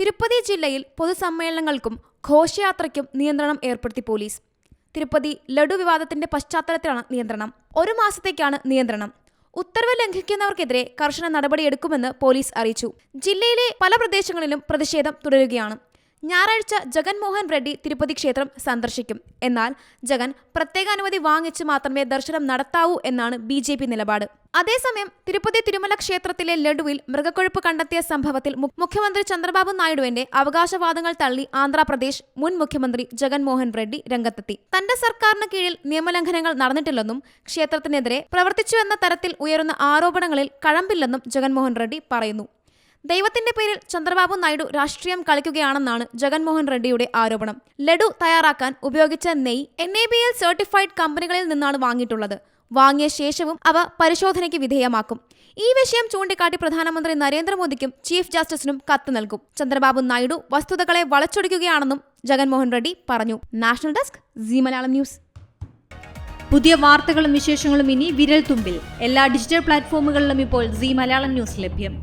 തിരുപ്പതി ജില്ലയിൽ പൊതുസമ്മേളനങ്ങൾക്കും ഘോഷയാത്രയ്ക്കും നിയന്ത്രണം ഏർപ്പെടുത്തി പോലീസ്. തിരുപ്പതി ലഡു വിവാദത്തിന്റെ പശ്ചാത്തലത്തിലാണ് നിയന്ത്രണം. ഒരു മാസത്തേക്കാണ് നിയന്ത്രണം. ഉത്തരവ് ലംഘിക്കുന്നവർക്കെതിരെ കർശന നടപടിയെടുക്കുമെന്ന് പോലീസ് അറിയിച്ചു. ജില്ലയിലെ പല പ്രദേശങ്ങളിലും പ്രതിഷേധം തുടരുകയാണ്. ഞായറാഴ്ച ജഗൻമോഹൻ റെഡ്ഡി തിരുപ്പതി ക്ഷേത്രം സന്ദർശിക്കും. എന്നാൽ ജഗൻ പ്രത്യേക അനുമതി വാങ്ങിച്ച് മാത്രമേ ദർശനം നടത്താവൂ എന്നാണ് ബി ജെ പി നിലപാട്. അതേസമയം തിരുപ്പതി തിരുമല ക്ഷേത്രത്തിലെ ലഡുവിൽ മൃഗക്കൊഴുപ്പ് കണ്ടെത്തിയ സംഭവത്തിൽ മുഖ്യമന്ത്രി ചന്ദ്രബാബു നായിഡുവിന്റെ അവകാശവാദങ്ങൾ തള്ളി ആന്ധ്രാപ്രദേശ് മുൻ മുഖ്യമന്ത്രി ജഗൻമോഹൻ റെഡ്ഡി രംഗത്തെത്തി. തന്റെ സർക്കാരിന് കീഴിൽ നിയമലംഘനങ്ങൾ നടന്നിട്ടില്ലെന്നും ക്ഷേത്രത്തിനെതിരെ പ്രവർത്തിച്ചുവെന്ന തരത്തിൽ ഉയരുന്ന ആരോപണങ്ങളിൽ കഴമ്പില്ലെന്നും ജഗൻമോഹൻ റെഡ്ഡി പറയുന്നു. ദൈവത്തിന്റെ പേരിൽ ചന്ദ്രബാബു നായിഡു രാഷ്ട്രീയം കളിക്കുകയാണെന്നാണ് ജഗൻമോഹൻ റെഡ്ഡിയുടെ ആരോപണം. ലഡു തയ്യാറാക്കാൻ ഉപയോഗിച്ച നെയ് N A B L certified കമ്പനികളിൽ നിന്നാണ് വാങ്ങിയിട്ടുള്ളത്. വാങ്ങിയ ശേഷവും അവ പരിശോധനയ്ക്ക് വിധേയമാക്കും. ഈ വിഷയം ചൂണ്ടിക്കാട്ടി പ്രധാനമന്ത്രി നരേന്ദ്രമോദിക്കും ചീഫ് ജസ്റ്റിസിനും കത്ത് നൽകും. ചന്ദ്രബാബു നായിഡു വസ്തുതകളെ വളച്ചൊടിക്കുകയാണെന്നും ജഗൻമോഹൻ റെഡ്ഡി പറഞ്ഞു. National desk C Malayalam news. പുതിയ വാർത്തകളും വിശേഷങ്ങളും ഇനി വിരൽ തുമ്പിൽ എല്ലാ ഡിജിറ്റൽ പ്ലാറ്റ്ഫോമുകളിലും ഇപ്പോൾ സി മലയാളം ന്യൂസ് ലഭ്യം.